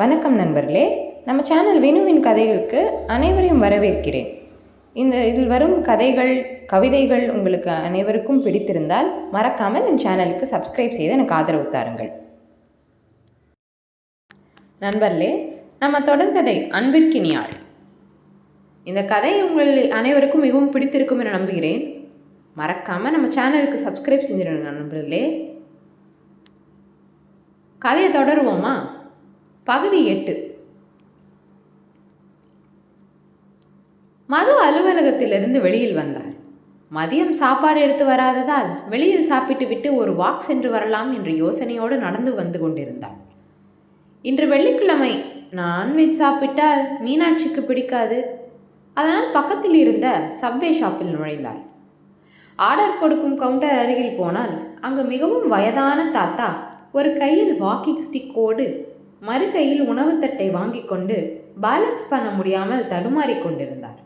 வணக்கம் நண்பர்களே. நம்ம சேனல் வினுவின் கதைகளுக்கு அனைவரையும் வரவேற்கிறேன். இந்த இதில் வரும் கதைகள் கவிதைகள் உங்களுக்கு அனைவருக்கும் பிடித்திருந்தால் மறக்காமல் என் சேனலுக்கு சப்ஸ்கிரைப் செய்து எனக்கு ஆதரவு தாருங்கள். நண்பர்களே நம்ம தொடர்ந்ததை அன்பிற்கினியாள் இந்த கதை உங்கள் அனைவருக்கும் மிகவும் பிடித்திருக்கும் என நம்புகிறேன். மறக்காமல் நம்ம சேனலுக்கு சப்ஸ்கிரைப் செஞ்சிடணும் நண்பர்களே. கதையை தொடருவோமா? பகுதி எட்டு. மது அலுவலகத்திலிருந்து வெளியில் வந்தார். மதியம் சாப்பாடு எடுத்து வராததால் வெளியில் சாப்பிட்டு விட்டு ஒரு வாக் சென்று வரலாம் என்ற யோசனையோடு நடந்து வந்து கொண்டிருந்தாள் இன்று வெள்ளிக்கிழமை நான்வெஜ் சாப்பிட்டால் மீனாட்சிக்கு பிடிக்காது. அதனால் பக்கத்தில் இருந்த சப்வே ஷாப்பில் நுழைந்தாள் ஆர்டர் கொடுக்கும் கவுண்டர் அருகில் போனால் அங்கு மிகவும் வயதான தாத்தா ஒரு கையில் வாக்கிங் ஸ்டிக்கோடு மறுகையில் உணவுத்தட்டை வாங்கி கொண்டு பேலன்ஸ் பண்ண முடியாமல் தடுமாறிக் கொண்டிருந்தார்.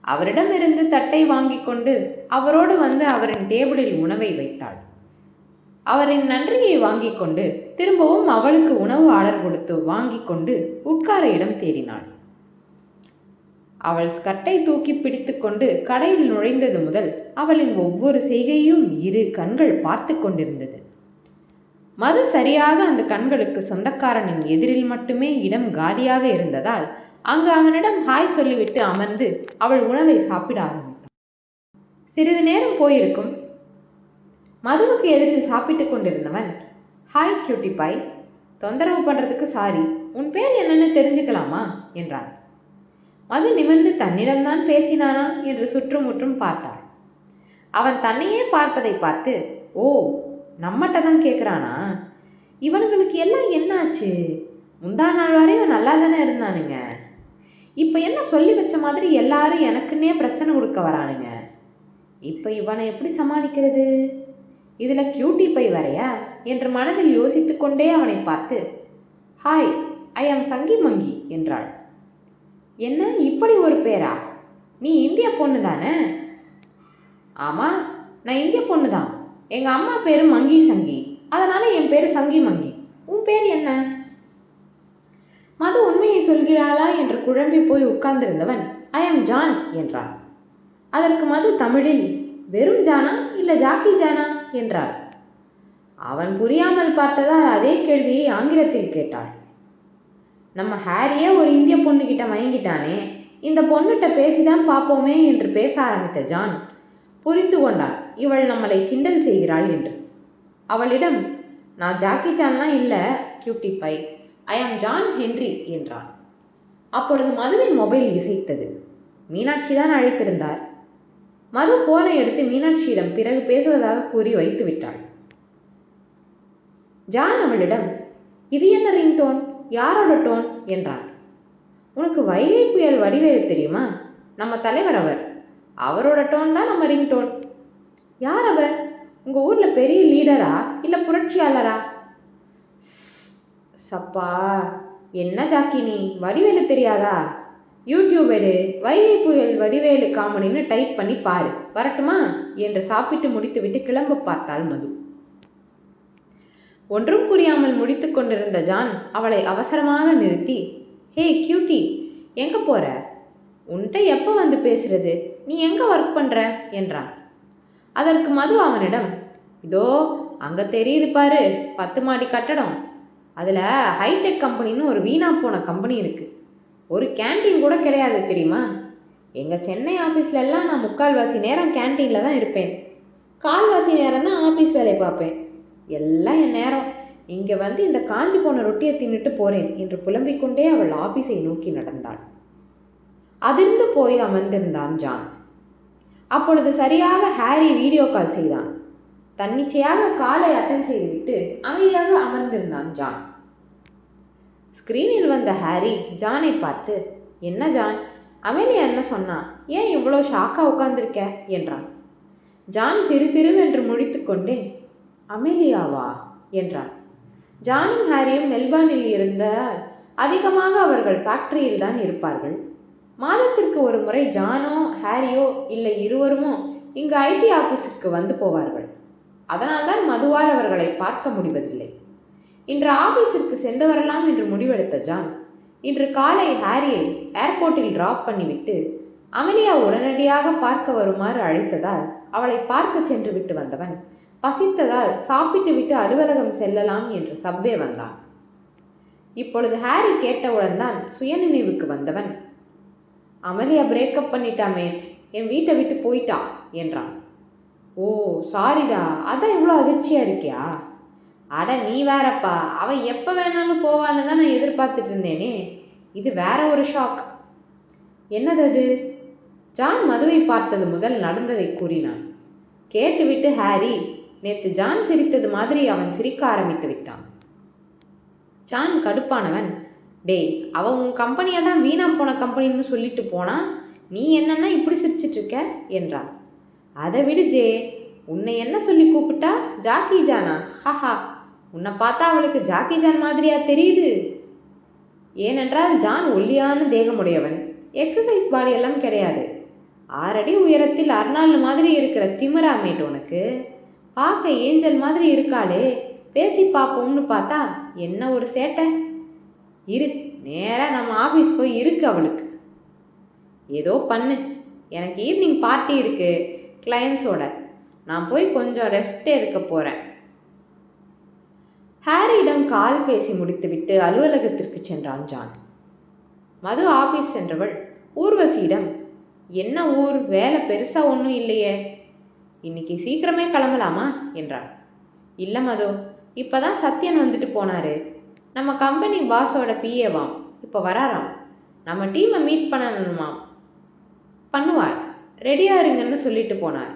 அவரிடமிருந்து தட்டை வாங்கி கொண்டு அவரோடு வந்து அவரின் டேபிளில் உணவை வைத்தாள். அவரின் நன்றியை வாங்கி கொண்டு திரும்பவும் அவளுக்கு உணவு ஆர்டர் கொடுத்து வாங்கி கொண்டு உட்கார இடம் தேடினாள். அவள் ஸ்கர்ட்டை தூக்கி பிடித்துக்கொண்டு கடையில் நுழைந்தது முதல் அவளின் ஒவ்வொரு செய்கையும் இரு கண்கள் பார்த்து கொண்டிருந்தது. மது சரியாக அந்த கண்களுக்கு சொந்தக்காரனின் எதிரில் மட்டுமே இடம் காலியாக இருந்ததால் அங்கு அவனிடம் ஹாய் சொல்லிவிட்டு அமர்ந்து அவள் உணவை சாப்பிட ஆரம்பித்தாள் சிறிது நேரம் போயிருக்கும். மதுவுக்கு எதிரில் சாப்பிட்டு கொண்டிருந்தவன் ஹாய் கியூட்டி பாய் தொந்தரவு பண்ணுறதுக்கு சாரி உன் பேர் என்னன்னு தெரிஞ்சுக்கலாமா? என்றான். மது நிமிர்ந்து தன்னிடம்தான் பேசினானா என்று சுற்றுமுற்றும் பார்த்தாள். அவன் தன்னையே பார்ப்பதை பார்த்து ஓ நம்மகிட்ட தான் கேட்குறானா இவனுங்களுக்கு எல்லாம் என்னாச்சு? முந்தா நாள் வரையும் நல்லா தானே இருந்தானுங்க. இப்போ என்ன சொல்லி வச்ச மாதிரி எல்லாரும் எனக்குன்னே பிரச்சனை கொடுக்க வரானுங்க. இப்போ இவனை எப்படி சமாளிக்கிறது? இதில் கியூட்டி பை வரையா? என்று மனதில் யோசித்து கொண்டே அவனை பார்த்து ஹாய் ஐ ஆம் சங்கி மங்கி என்றாள். என்ன இப்படி ஒரு பேரா? நீ இந்திய பொண்ணு தானே? ஆமாம் நான் இந்திய பொண்ணு தான். எங்கள் அம்மா பேர் மங்கி சங்கி. அதனால என் பேர் சங்கி மங்கி. உன் பேர் என்ன? மது உண்மையை சொல்கிறாளா என்று குழம்பி போய் உட்கார்ந்திருந்தவன் ஐ ஆம் ஜான் என்றான் அதற்கு மது தமிழில் வெறும் ஜானா இல்லை ஜாக்கி ஜானா? என்றாள். அவன் புரியாமல் பார்த்ததால் அதே கேள்வியை ஆங்கிலத்தில் கேட்டாள். நம்ம ஹாரியே ஒரு இந்திய பொண்ணுகிட்ட மயங்கிட்டானே இந்த பொண்ணுகிட்ட பேசிதான் பார்ப்போமே என்று பேச ஆரம்பித்த ஜான் புரிந்து கொண்டான். இவள் நம்மளை கிண்டல் செய்கிறாள் என்று. அவளிடம் நான் ஜாக்கி சான்லாம் இல்லை கியூட்டி பை ஐ ஆம் ஜான் ஹென்றி என்றான். அப்பொழுது மதுவின் மொபைல் இசைத்தது. மீனாட்சி தான் அழைத்திருந்தார். மது போனை எடுத்து மீனாட்சியிடம் பிறகு பேசுவதாக கூறி வைத்து விட்டாள். ஜான் அவளிடம் இது என்ன ரிங் டோன் யாரோட டோன்? என்றான். உனக்கு வைகை புயல் வடிவேறு தெரியுமா? நம்ம தலைவர் அவர். அவரோட டோன் தான் நம்ம ரிங் டோன் யார் அவர் உங்கள் ஊரில் பெரிய லீடரா இல்லை புரட்சியாளரா? சப்பா என்ன ஜாக்கி நீ வடிவேலு தெரியாதா? யூடியூப் எடு வைகை புயல் வடிவேலு காமெடின்னு டைப் பண்ணி பாரு. வரட்டுமா? என்று சாப்பிட்டு முடித்துவிட்டு கிளம்ப பார்த்தாள் மது. ஒன்றும் புரியாமல் முடித்து கொண்டிருந்த ஜான் அவளை அவசரமாக நிறுத்தி ஹே கியூட்டி எங்கே போற? உன்கிட்ட எப்போ வந்து பேசுறது? நீ எங்கே ஒர்க் பண்ணுற என்றான். அதற்கு மது அவனிடம் இதோ அங்கே தெரியுது பாரு பத்து மாடி கட்டடம். அதில் ஹைடெக் கம்பெனின்னு ஒரு வீணா போன கம்பெனி இருக்குது ஒரு கேண்டீன் கூட கிடையாது தெரியுமா? எங்கள் சென்னை ஆஃபீஸில் எல்லாம் நான் முக்கால்வாசி நேரம் கேன்டீனில் தான் இருப்பேன். கால்வாசி நேரம் தான் ஆஃபீஸ் வேலை பார்ப்பேன். எல்லாம் என் நேரம். இங்கே வந்து இந்த காஞ்சி போன ரொட்டியை தின்னுட்டு போகிறேன் என்று புலம்பிக் கொண்டே அவள் ஆபீஸை நோக்கி நடந்தாள். அதிர்ந்து போய் அமர்ந்திருந்தான் ஜான். அப்பொழுது சரியாக ஹாரி வீடியோ கால் செய்தான். தன்னிச்சையாக காலை அட்டன் செய்துவிட்டு அமைதியாக அமர்ந்திருந்தான் ஜான். ஸ்க்ரீனில் வந்த ஹாரி ஜானை பார்த்து என்ன ஜான்? அமேலியா என்ன சொன்னா? ஏன் இவ்வளோ ஷாக்காக உட்காந்துருக்க என்றான். ஜான் திரு திருவென்று முழித்துக்கொண்டே அமேலியாவா என்றான். ஜானும் ஹாரியும் மெல்பர்னில் இருந்த அதிகமாக அவர்கள் ஃபேக்டரியில் தான் இருப்பார்கள். மாதத்திற்கு ஒரு முறை ஜானோ ஹாரியோ இல்லை இருவருமோ இங்கு ஐடி ஆஃபீஸுக்கு வந்து போவார்கள். அதனால்தான் மதுவால் அவர்களை பார்க்க முடிவதில்லை. இன்று ஆபீஸிற்கு சென்று வரலாம் என்று முடிவெடுத்த ஜான் இன்று காலை ஹாரியை ஏர்போர்ட்டில் டிராப் பண்ணிவிட்டு அமலியா உடனடியாக பார்க்க வருமாறு அழைத்ததால் அவளை பார்க்க சென்று விட்டு வந்தவன் பசித்ததால் சாப்பிட்டு விட்டு அலுவலகம் செல்லலாம் என்று சப்வே வந்தான். இப்பொழுது ஹாரி கேட்டவுடன் தான் சுயநினைவுக்கு வந்தவன் அமலியா பிரேக்கப் பண்ணிட்டாமே என் வீட்டை விட்டு போயிட்டா? என்றான். ஓ சாரிடா அதான் இவ்வளோ அதிர்ச்சியாக இருக்கியா? அட நீ வேறப்பா அவன் எப்போ வேணாலும் போவான்னு தான் நான் எதிர்பார்த்துட்டு இருந்தேனே. இது வேற ஒரு ஷாக் என்னது அது? ஜான் மதுவை பார்த்தது முதல் நடந்ததை கூறினான். கேட்டுவிட்டு ஹாரி நேற்று ஜான் சிரித்தது மாதிரி அவன் சிரிக்க ஆரம்பித்து விட்டான். ஜான் கடுப்பானவன் டேய் அவன் உன் கம்பெனியை தான் வீணாக போன கம்பெனின்னு சொல்லிட்டு போனால் நீ என்னன்னா இப்படி சிரிச்சிட்ருக்க என்றான். அதை விடு ஜே உன்னை என்ன சொல்லி கூப்பிட்டா? ஜாக்கி ஜானா? ஹஹா உன்னை பார்த்தா அவளுக்கு ஜாக்கி ஜான் மாதிரியா தெரியுது. ஏனென்றால் ஜான் ஒல்லியான தேகமுடையவன். எக்ஸசைஸ் பாடி எல்லாம் கிடையாது. ஆறடி உயரத்தில் அர்னால்டு மாதிரி இருக்கிற திமிரா மேட் உனக்கு? பார்க்க ஏஞ்சல் மாதிரி இருக்காளே. பேசி பார்ப்போம்னு பார்த்தா என்ன ஒரு சேட்டை? இரு நேராக நம்ம ஆஃபீஸ் போய் இருக்கு அவளுக்கு. ஏதோ பண்ணு. எனக்கு ஈவினிங் பார்ட்டி இருக்கு கிளையன்ஸோட நான் போய் கொஞ்சம் ரெஸ்ட் எடுக்க போகிறேன் ஹாரியிடம் கால் பேசி முடித்துவிட்டு அலுவலகத்திற்கு சென்றான் ஜான். மது ஆபீஸ் சென்றவள் ஊர்வசியிடம் என்ன ஊர்? வேலை பெருசாக ஒன்றும் இல்லையே. இன்னைக்கு சீக்கிரமே கிளம்பலாமா? என்றாள். இல்லை மது இப்பதான் சத்யன் வந்துட்டு போனாரு. நம்ம கம்பெனி பாஸோட பிஏவாம் இப்போ வராராம். நம்ம டீமை மீட் பண்ணணுமாம். பண்ணுவார். ரெடியாக இருங்கன்னு சொல்லிட்டு போனார்.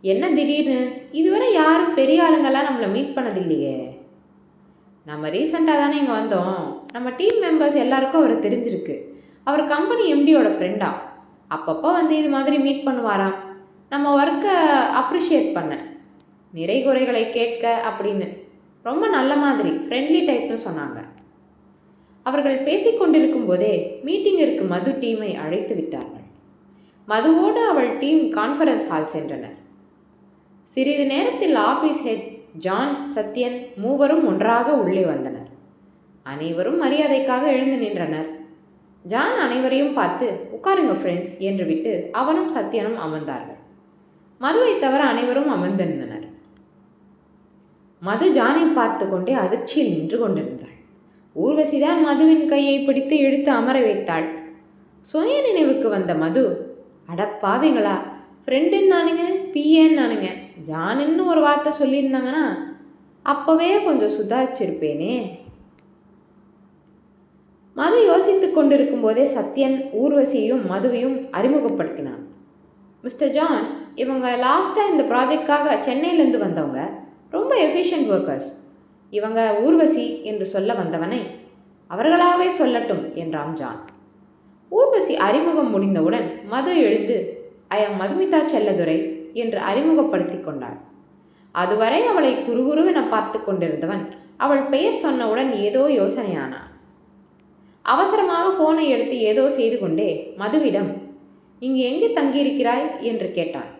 என்ன திடீர்னு? இதுவரை யாரும் பெரிய ஆளுங்கெல்லாம் நம்மளை மீட் பண்ணதில்லையே. நம்ம ரீசெண்டாக தானே இங்கே வந்தோம். நம்ம டீம் மெம்பர்ஸ் எல்லாருக்கும் அவர் தெரிஞ்சிருக்கு. அவர் கம்பெனி எம்டியோட ஃப்ரெண்டா அப்பப்போ வந்து இது மாதிரி மீட் பண்ணுவாராம். நம்ம ஒர்க்கை அப்ரிஷியேட் பண்ண. நிறை குறைகளை கேட்க அப்படின்னு. ரொம்ப நல்ல மாதிரி ஃப்ரெண்ட்லி டைப்னு சொன்னாங்க. அவர்கள் பேசிக்கொண்டிருக்கும் போதே மீட்டிங்கிற்கு மது டீமை அழைத்து விட்டார்கள். மதுவோடு அவள் டீம் கான்ஃபரன்ஸ் ஹால் சென்றனர். சிறிது நேரத்தில் ஆபீஸ் ஹெட் ஜான் சத்யன் மூவரும் ஒன்றாக உள்ளே வந்தனர். அனைவரும் மரியாதைக்காக எழுந்து நின்றனர். ஜான் அனைவரையும் பார்த்து உட்காருங்க ஃப்ரெண்ட்ஸ் என்று விட்டு அவனும் சத்யனும் அமர்ந்தார்கள். மதுவை தவிர அனைவரும் அமர்ந்திருந்தனர். மது ஜானை பார்த்து கொண்டே அதிர்ச்சியில் நின்று கொண்டிருந்தாள். ஊர்வசிதான் மதுவின் கையை பிடித்து இழுத்து அமர வைத்தாள். சுய நினைவுக்கு வந்த மது அடப்பாவிங்களா ஃப்ரெண்டுன்னு நானுங்க பிஏன்னு நானுங்க ஜானுன்னு ஒரு வார்த்தை சொல்லியிருந்தாங்கன்னா அப்போவே கொஞ்சம் சுதாரிச்சிருப்பேனே. மது யோசித்து கொண்டிருக்கும் போதே சத்யன் ஊர்வசியையும் மதுவையும் அறிமுகப்படுத்தினான். மிஸ்டர் ஜான் இவங்க லாஸ்ட்டாக இந்த ப்ராஜெக்டாக சென்னையிலேருந்து வந்தவங்க. ரொம்ப எஃபிஷியன்ட் ஒர்க்கர்ஸ் இவங்க ஊர்வசி என்று சொல்ல வந்தவனை அவர்களாகவே சொல்லட்டும் என்றான் ஜான். ஊர்வசி அறிமுகம் முடிந்தவுடன் மது எழுந்து ஐ எம் மதுமிதா செல்லதுரை என்று அறிமுகப்படுத்தி கொண்டாள். அதுவரை அவளை குறுகுருவென பார்த்து கொண்டிருந்தவன் அவள் பெயர் சொன்னவுடன் ஏதோ யோசனையானான் அவசரமாக போனை எடுத்து ஏதோ செய்து கொண்டே மதுவிடம் இங்கு எங்கே தங்கியிருக்கிறாய்? என்று கேட்டான்.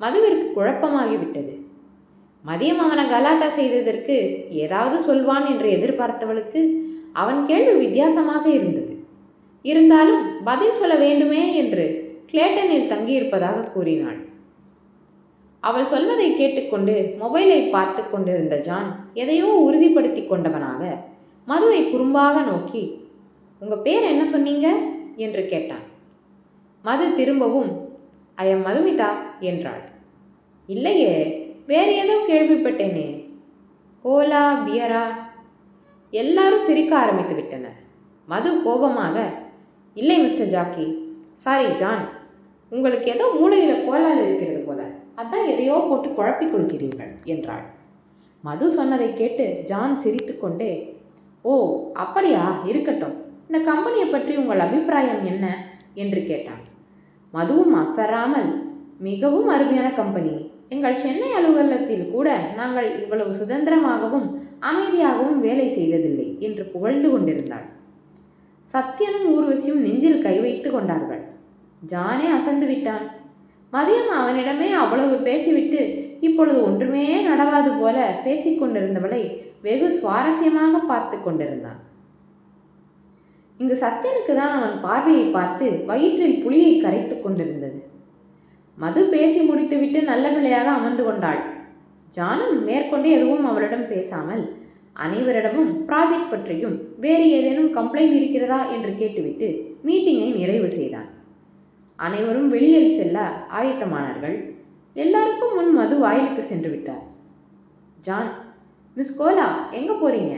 மதுவிற்கு குழப்பமாகிவிட்டது. மதியம் அவனை கலாட்டா செய்ததற்கு ஏதாவது சொல்வான் என்று எதிர்பார்த்தவளுக்கு அவன் கேள்வி வித்தியாசமாக இருந்தது. இருந்தாலும் பதில் சொல்ல வேண்டுமே என்று கிளேட்டனில் தங்கியிருப்பதாக கூறினாள். அவள் சொல்வதை கேட்டுக்கொண்டு மொபைலை பார்த்து கொண்டிருந்த ஜான் எதையோ உறுதிப்படுத்தி கொண்டவனாக மதுவை குறும்பாக நோக்கி உங்க பேர் என்ன சொன்னீங்க? என்று கேட்டான். மது திரும்பவும் ஐ எம் மதுமிதா என்றாள். இல்லையே வேறு ஏதோ கேள்விப்பட்டேனே. கோலா பியரா எல்லாரும் சிரிக்க ஆரம்பித்து விட்டனர். மது கோபமாக இல்லை மிஸ்டர் ஜாக்கி. Sorry John. உங்களுக்கு ஏதோ மூளையில் கோலால் இருக்கிறது போல. அதான் எதையோ போட்டு குழப்பிக் கொள்கிறீர்கள் என்றாள். மது சொன்னதை கேட்டு ஜான் சிரித்துக்கொண்டே ஓ அப்படியா? இருக்கட்டும். இந்த கம்பெனியை பற்றி உங்கள் அபிப்பிராயம் என்ன? என்று கேட்டான். மதுவும் அசராமல் மிகவும் அருமையான கம்பெனி. எங்கள் சென்னை அலுவலகத்தில் கூட நாங்கள் இவ்வளவு சுதந்திரமாகவும் அமைதியாகவும் வேலை செய்ததில்லை என்று புகழ்ந்து கொண்டிருந்தாள். சத்யனும் ஊர்வசியும் நெஞ்சில் கை வைத்து கொண்டார்கள். ஜானே அசந்து விட்டான். மதியம் அவனிடமே அவ்வளவு பேசிவிட்டு இப்பொழுது ஒன்றுமே நடவாது போல பேசிக்கொண்டிருந்தவளை வெகு சுவாரஸ்யமாக பார்த்து கொண்டிருந்தான். இங்கு சத்யனுக்கு தான் அவன் பார்வையை பார்த்து வயிற்றில் புலியை கரைத்து கொண்டிருந்தது. மது பேசி முடித்துவிட்டு நல்ல பிள்ளையாக அமர்ந்து கொண்டாள். ஜானும் மேற்கொண்டு எதுவும் அவளிடம் பேசாமல் அனைவரிடமும் ப்ராஜெக்ட் பற்றியும் வேறு ஏதேனும் கம்ப்ளைண்ட் இருக்கிறதா? என்று கேட்டுவிட்டு மீட்டிங்கை நிறைவு செய்தான். அனைவரும் வெளியில் செல்ல ஆயத்தமானார்கள். எல்லாருக்கும் முன் மது வாயிலுக்கு சென்று விட்டார். ஜான் மிஸ் கோலா எங்கே போறீங்க?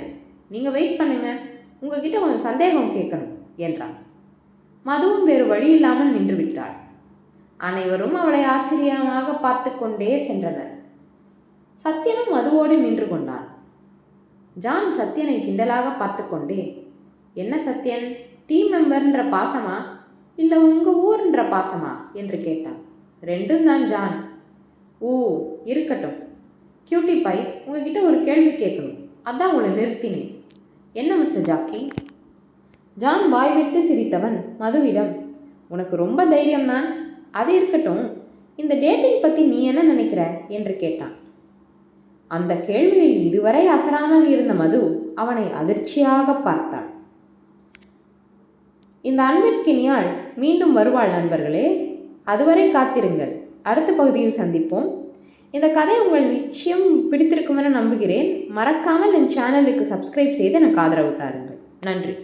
நீங்கள் வெயிட் பண்ணுங்க. உங்ககிட்ட கொஞ்சம் சந்தேகம் கேட்கணும் என்றான். மதுவும் வேறு வழி இல்லாமல் நின்று விட்டாள். அனைவரும் அவளை ஆச்சரியமாக பார்த்து கொண்டே சென்றனர். சத்யனும் மதுவோடு நின்று கொண்டான். ஜான் சத்யனை கிண்டலாக பார்த்து கொண்டே என்ன சத்யன் டீம் மெம்பர்ன்ற பாசமா? இல்லை உங்கள் ஊர்ன்ற பாசமா? என்று கேட்டான். ரெண்டும் தான் ஜான். ஓ இருக்கட்டும். கியூட்டி பை உங்ககிட்ட ஒரு கேள்வி கேட்கணும். அதான் உங்களை நிறுத்தினேன். என்ன மிஸ்டர் ஜாக்கி? ஜான் வாய் விட்டு சிரித்தவன் மதுவிடம் உனக்கு ரொம்ப தைரியம்தான். அது இருக்கட்டும் இந்த டேட்டிங் பற்றி நீ என்ன நினைக்கிற? என்று கேட்டான். அந்த கேள்வியில் இதுவரை அசராமல் இருந்த மது அவனை அதிர்ச்சியாக பார்த்தாள் இந்த அன்பிற்கினியால் மீண்டும் வருவாள் நண்பர்களே அதுவரை காத்திருங்கள். அடுத்த பகுதியில் சந்திப்போம். இந்த கதை உங்கள் நிச்சயம் பிடித்திருக்கும் என நம்புகிறேன். மறக்காமல் என் சேனலுக்கு சப்ஸ்கிரைப் செய்து எனக்கு ஆதரவு தாருங்கள். நன்றி.